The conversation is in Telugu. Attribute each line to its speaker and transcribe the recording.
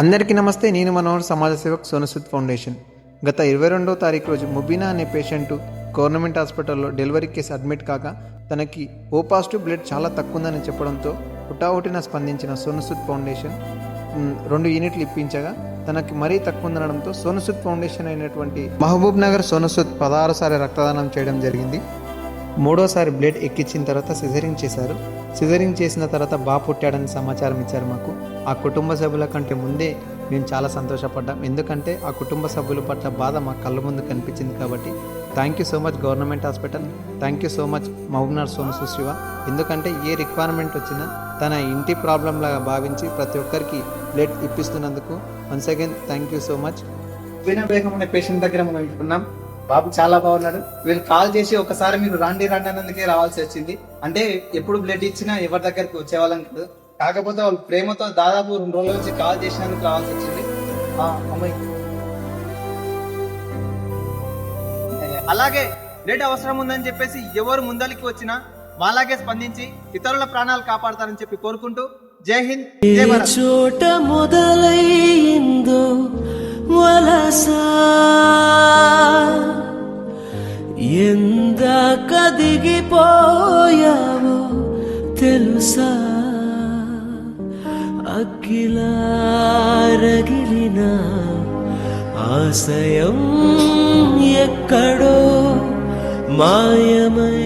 Speaker 1: అందరికీ నమస్తే నేను మనోహర్ సమాజ సేవక్ సోనసుద్ ఫౌండేషన్. గత ఇరవై రెండవ తారీఖు రోజు ముబీనా అనే పేషెంట్ గవర్నమెంట్ హాస్పిటల్లో డెలివరీ కేసు అడ్మిట్ కాగా తనకి ఓ పాజిటివ్ బ్లడ్ చాలా తక్కువ ఉందని చెప్పడంతో హుటాహుటిన స్పందించిన సోనసుద్ ఫౌండేషన్ రెండు యూనిట్లు ఇప్పించగా తనకి మరీ తక్కువ ఉండడంతో సోనసుద్ ఫౌండేషన్ అయినటువంటి మహబూబ్ నగర్ సోనసుద్ పదహారుసారి రక్తదానం చేయడం జరిగింది. మూడోసారి బ్లడ్ ఎక్కించిన తర్వాత సిజరింగ్ చేశారు. సిజరింగ్ చేసిన తర్వాత బా పుట్టాడని సమాచారం ఇచ్చారు మాకు. ఆ కుటుంబ సభ్యుల కంటే ముందే మేము చాలా సంతోషపడ్డాం. ఎందుకంటే ఆ కుటుంబ సభ్యుల పట్ల బాధ మా కళ్ళ ముందు కనిపించింది కాబట్టి. Thank you so much government hospital thank you so much Mahabubnagar Sonu సుశివ ఎందుకంటే ఏ రిక్వైర్మెంట్ వచ్చినా తన ఇంటి ప్రాబ్లం లాగా భావించి ప్రతి ఒక్కరికి blood ఇప్పిస్తున్నందుకు once again thank you so much
Speaker 2: Vina Begum అనే పేషెంట్ దగ్గర మనం ఉంటున్నాం. బాబు చాలా బాగున్నాడు. వీళ్ళు కాల్ చేసి ఒకసారి మీరు రాండి రాండి అన్నందుకే రావాల్సి వచ్చింది. అంటే ఎప్పుడు బ్లడ్ ఇచ్చినా ఎవరి దగ్గరకు వచ్చేవాళ్ళం కాదు. కాకపోతే వాళ్ళు ప్రేమతో దాదాపు రెండు రోజుల నుంచి కాల్ చేసినందుకు రావాల్సి వచ్చింది. అమ్మాయి. అలాగే బ్లడ్ అవసరం ఉందని చెప్పేసి ఎవరు ముందలికి వచ్చినా వాళ్ళకే స్పందించి ఇతరుల ప్రాణాలు కాపాడతారని చెప్పి కోరుకుంటూ జై హింద్
Speaker 3: చోట మొదలైందో వలస దిగిపోయావో తెలుసా? అఖిలారగిలిన ఆశయం ఎక్కడో మాయమై